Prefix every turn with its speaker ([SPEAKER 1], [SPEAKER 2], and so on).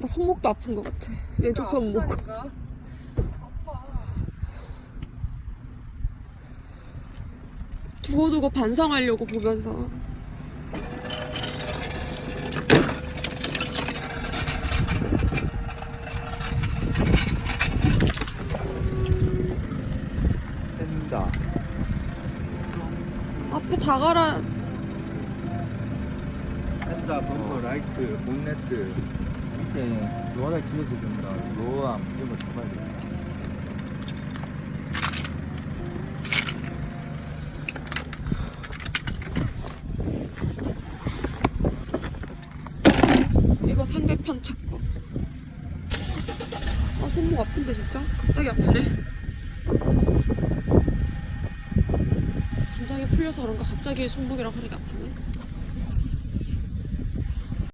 [SPEAKER 1] 나 손목도 아픈 것 같아. 왼쪽 손목. 두고두고 반성하려고 보면서.
[SPEAKER 2] 된다.
[SPEAKER 1] 앞에 다 갈아.
[SPEAKER 2] 된다. 범퍼 라이트, 본네트. 밑에 노화가 된다. 로암 이런 거 잡아야 돼.
[SPEAKER 1] 이거 상대편 착법. 아, 손목 아픈데, 진짜? 갑자기 아프네. 긴장이 풀려서 그런가 갑자기 손목이랑 허리가 아프네.